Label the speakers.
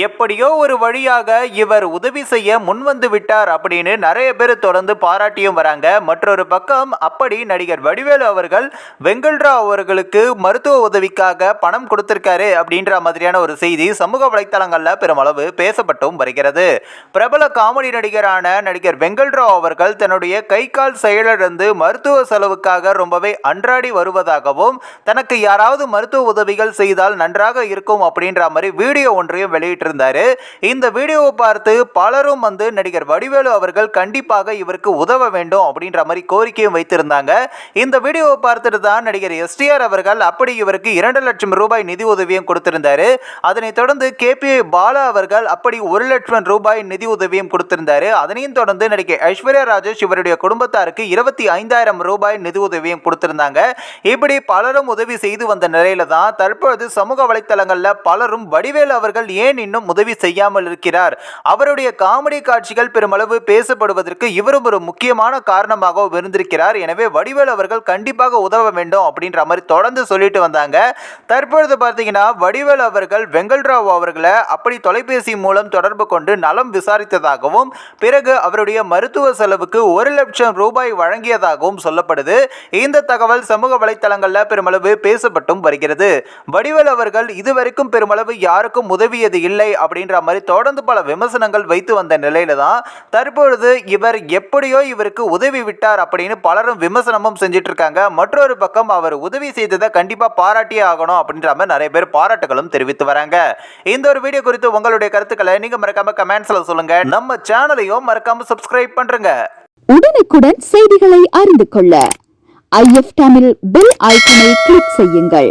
Speaker 1: எப்படியோ ஒரு வழியாக இவர் உதவி செய்ய முன்வந்து விட்டார் அப்படின்னு நிறைய பேர் தொடர்ந்து பாராட்டியும் வராங்க. மற்றொரு பக்கம் அப்படி நடிகர் வடிவேலு அவர்கள் வெங்கல்ராவ் அவர்களுக்கு மருத்துவ உதவிக்காக பணம் கொடுத்திருக்காரு அப்படின்ற மாதிரியான ஒரு செய்தி சமூக வலைத்தளங்களில் பெருமளவு பேசப்பட்டும் வருகிறது. பிரபல காமெடி நடிகரான நடிகர் வெங்கல்ராவ் அவர்கள் தன்னுடைய கை கால் செயலிழந்து மருத்துவ செலவுக்காக ரொம்பவே அன்றாடி வருவதாகவும் தனக்கு யாராவது மருத்துவ உதவிகள் செய்தால் நன்றாக இருக்கும் அப்படின்ற மாதிரி வீடியோ ஒன்றையும் வெளியிட்டிருந்தாரு இந்த வீடியோவை பார்த்து பலரும் வந்து நடிகர் வடிவேலு அவர்கள் கண்டிப்பாக இவருக்கு உதவ வேண்டும் அப்படின்ற மாதிரி கோரிக்கையும் வைத்திருந்தாங்க. இந்த வீடியோவை பார்த்துட்டு தான் நடிகர் எஸ்டிஆர் அவர்கள் அப்படி இவருக்கு இரண்டு லட்சம் ரூபாய் நிதி உதவியும் கொடுத்திருந்தாரு. அதனைத் தொடர்ந்து கேபி பாலா அவர்கள் அப்படி ஒரு லட்சம் ரூபாய் நிதி உதவியும் கொடுத்திருந்தாரு. அதனையும் தொடர்ந்து நடிகை ஐஸ்வர்யா ராஜேஷ் இவருடைய குடும்பத்தாருக்கு இருபத்தி ஐந்தாயிரம் ரூபாய் நிதி உதவியும் கொடுத்திருந்தாங்க. இப்படி பலரும் உதவி செய்து வந்த நிலையில தான் தற்பொழுது சமூக வலைத்தளங்களில் பலரும் வடிவேலு அவர்கள் ஏன் இன்னும் உதவி செய்யாமல் இருக்கிறார். அவருடைய காமெடி காட்சிகள் பெருமளவு பேசப்படுவதற்கு இவரும் ஒரு முக்கியமான காரணமாக இருந்திருக்கிறார். எனவே வடிவேல் அவர்கள் கண்டிப்பாக உதவ வேண்டும் அப்படின்ற மாதிரி தொடர்ந்து சொல்லிட்டு வந்தாங்க. தற்பொழுது பார்த்தீங்கன்னா வடிவேல் அவர்கள் வெங்கல்ராவ் அவர்களை அப்படி தொலைபேசி மூலம் தொடர்பு கொண்டு நலம் விசாரித்ததாகவும் பிறகு அவருடைய மருத்துவ செலவுக்கு ஒரு லட்சம் ரூபாய் வழங்கியதாகவும் சொல்லப்படுது. இந்த தகவல் சமூக வலைத்தளங்களில் பெருமளவு பேசப்பட்டும் வருகிறது. வடிவேல் அவர்கள் இதுவரைக்கும் பெருமளவு யாருக்கும் உதவியது இல்லை இல்லை அப்படின்ற மாதிரி தொடர்ந்து பல விமர்சனங்கள் வைத்து வந்த நிலையில தான் தற்பொழுது இவர் எப்படியோ இவருக்கு உதவி விட்டார் அப்படின்னு பலரும் விமர்சனமும் செஞ்சுட்டு இருக்காங்க மற்றொரு பக்கம் அவர் உதவி செய்ததை கண்டிப்பா பாராட்டியே ஆகணும் அப்படின்ற மாதிரி நிறைய பேர் பாராட்டுகளும் தெரிவித்து வராங்க. இந்த ஒரு வீடியோ குறித்து உங்களுடைய கருத்துக்களை நீங்க மறக்காம கமெண்ட்ஸ்ல சொல்லுங்க. நம்ம சேனலையும் மறக்காம சப்ஸ்கிரைப் பண்றங்க.
Speaker 2: உடனுக்குடன் செய்திகளை அறிந்து கொள்ள ஐஎஃப் தமிழ் பெல் ஐக்கனை கிளிக் செய்யுங்கள்.